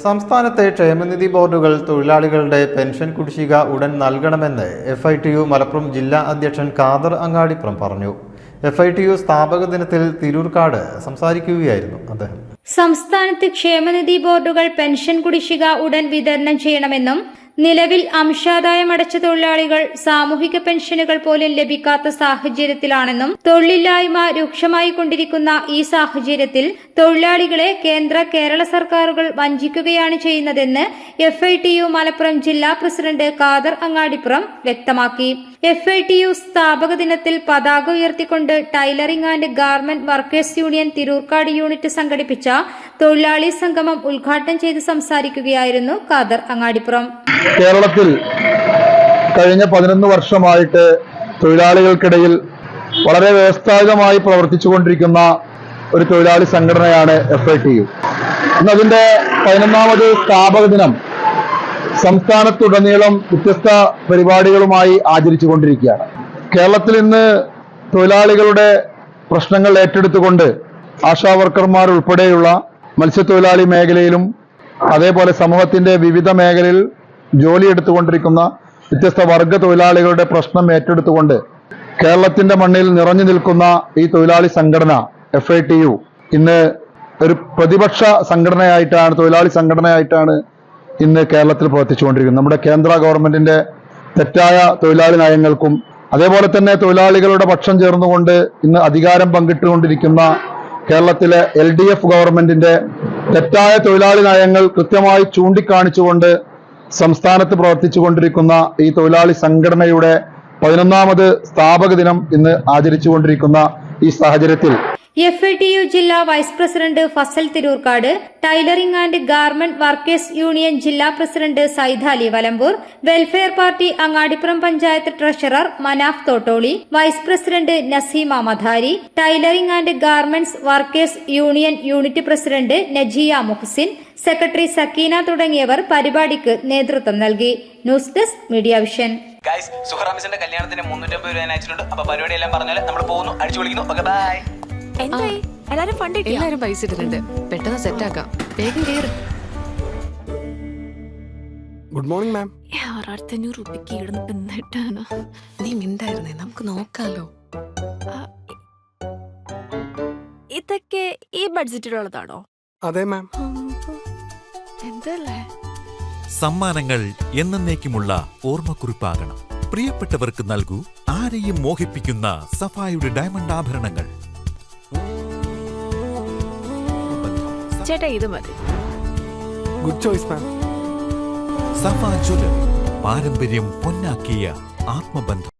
സംസ്ഥാനത്തെ ക്ഷേമനിധി ബോർഡുകൾ തൊഴിലാളികളുടെ പെൻഷൻ കുടിശ്ശിക ഉടൻ നൽകണമെന്ന് F I T U Malappuram ജില്ലാ അധ്യക്ഷൻ കാദർ അങ്ങാടിപ്പുറം പറഞ്ഞു. എഫ് ഐ ടി യു സ്ഥാപക ദിനത്തിൽ തിരൂർക്കാട് സംസാരിക്കുകയായിരുന്നു അദ്ദേഹം. സംസ്ഥാനത്ത് ക്ഷേമനിധി ബോർഡുകൾ പെൻഷൻ കുടിശ്ശിക ഉടൻ വിതരണം ചെയ്യണമെന്നും നിലവിൽ അംശാദായം അടച്ച തൊഴിലാളികൾ സാമൂഹിക പെൻഷനുകൾ പോലും ലഭിക്കാത്ത സാഹചര്യത്തിലാണെന്നും തൊഴിലില്ലായ്മ രൂക്ഷമായി കൊണ്ടിരിക്കുന്ന ഈ സാഹചര്യത്തിൽ തൊഴിലാളികളെ കേന്ദ്ര കേരള സർക്കാരുകൾ വഞ്ചിക്കുകയാണ് ചെയ്യുന്നതെന്ന് F I T U Malappuram ജില്ലാ പ്രസിഡന്റ് കാദർ അങ്ങാടിപ്പുറം വ്യക്തമാക്കി. എഫ് ഐ ടി യു സ്ഥാപക ദിനത്തിൽ പതാക ഉയർത്തിക്കൊണ്ട് tailoring and garment workers union Tirurkad unit സംഘടിപ്പിച്ച തൊഴിലാളി സംഗമം ഉദ്ഘാടനം ചെയ്ത് സംസാരിക്കുകയായിരുന്നു കാദർ അങ്ങാടിപ്പുറം. കേരളത്തിൽ കഴിഞ്ഞ പതിനൊന്ന് വർഷമായിട്ട് തൊഴിലാളികൾക്കിടയിൽ വളരെ വ്യവസ്ഥാപിതമായി പ്രവർത്തിച്ചുകൊണ്ടിരിക്കുന്ന ഒരു തൊഴിലാളി സംഘടനയാണ് എഫ് ഐ ടി യു ഇന്ന് അതിന്റെ പതിനൊന്നാമത് സ്ഥാപക ദിനം സംസ്ഥാനത്തുടനീളം വ്യത്യസ്ത പരിപാടികളുമായി ആചരിച്ചുകൊണ്ടിരിക്കുകയാണ്. കേരളത്തിൽ ഇന്ന് തൊഴിലാളികളുടെ പ്രശ്നങ്ങൾ ഏറ്റെടുത്തുകൊണ്ട് ആശാ വർക്കർമാർ ഉൾപ്പെടെയുള്ള മത്സ്യത്തൊഴിലാളി മേഖലയിലും അതേപോലെ സമൂഹത്തിന്റെ വിവിധ മേഖലയിൽ ജോലി എടുത്തുകൊണ്ടിരിക്കുന്ന വ്യത്യസ്ത വർഗ തൊഴിലാളികളുടെ പ്രശ്നം ഏറ്റെടുത്തുകൊണ്ട് കേരളത്തിന്റെ മണ്ണിൽ നിറഞ്ഞു നിൽക്കുന്ന ഈ തൊഴിലാളി സംഘടന എഫ് ഐ ഇന്ന് ഒരു പ്രതിപക്ഷ സംഘടനയായിട്ടാണ് തൊഴിലാളി സംഘടനയായിട്ടാണ് ഇന്ന് കേരളത്തിൽ പ്രവർത്തിച്ചുകൊണ്ടിരിക്കുന്നത്. നമ്മുടെ കേന്ദ്ര ഗവൺമെന്റിന്റെ തെറ്റായ തൊഴിലാളി നയങ്ങൾക്കും അതേപോലെ തന്നെ തൊഴിലാളികളുടെ പക്ഷം ചേർന്നുകൊണ്ട് ഇന്ന് അധികാരം പങ്കിട്ടുകൊണ്ടിരിക്കുന്ന കേരളത്തിലെ എൽ ഡി എഫ് ഗവൺമെന്റിന്റെ തെറ്റായ തൊഴിലാളി നയങ്ങൾ കൃത്യമായി ചൂണ്ടിക്കാണിച്ചുകൊണ്ട് സംസ്ഥാനത്ത് പ്രവർത്തിച്ചുകൊണ്ടിരിക്കുന്ന ഈ തൊഴിലാളി സംഘടനയുടെ പതിനൊന്നാമത് സ്ഥാപക ദിനം ഇന്ന് ആചരിച്ചുകൊണ്ടിരിക്കുന്ന ഈ സാഹചര്യത്തിൽ എഫ് എ ടി യു ജില്ലാ vice president Fasal Tirurkad tailoring and garment workers union ജില്ലാ president Saidali Valambur welfare party Angadipuram panchayat treasurer Manaf Thottoli vice president Naseema Madhari tailoring and garments workers union unit president Najiya Muhsin secretary Sakeena തുടങ്ങിയവർ പരിപാടിക്ക് നേതൃത്വം നൽകി. News desk media vision. Guys സുഹറാമിസിന്റെ കല്യാണത്തിന് മുന്നൂറ്റമ്പത് രൂപ അയച്ചിട്ടുണ്ട്. അപ്പൊ പരിപാടി എല്ലാം പറഞ്ഞാൽ നമ്മൾ പോകുന്നു. അടിച്ചു വിളിക്കുന്നു ബൈ. എന്തായി? എല്ലാരും ഫണ്ട് എല്ലാരും പൈസ ഇട്ടിട്ടുണ്ട്. പെട്ടെന്ന് സെറ്റ് ആക്കാം. വേഗം കയറി ഗുഡ് മോർണിംഗ് മാം ആറായിരത്തഞ്ഞൂറ് രൂപയ്ക്ക് ഇടുന്ന എന്നിട്ടാണ് നീ മിണ്ടായിരുന്നേ. നമുക്ക് നോക്കാലോ. ഇതൊക്കെ ഈ ബഡ്ജറ്റിലുള്ളതാണോ? അതെ മാം എന്തല്ലേ? സമ്മാനങ്ങൾ എന്നേക്കുമുള്ള ഓർമ്മക്കുറിപ്പാകണം. പ്രിയപ്പെട്ടവർക്ക് നൽകൂ ആരെയും മോഹിപ്പിക്കുന്ന സഫായുടെ ഡയമണ്ട് ആഭരണങ്ങൾ. ചേട്ടാ ഇത് മതി. Good choice ma'am Safa jewellery പാരമ്പര്യം പൊന്നാക്കിയ ആത്മബന്ധം.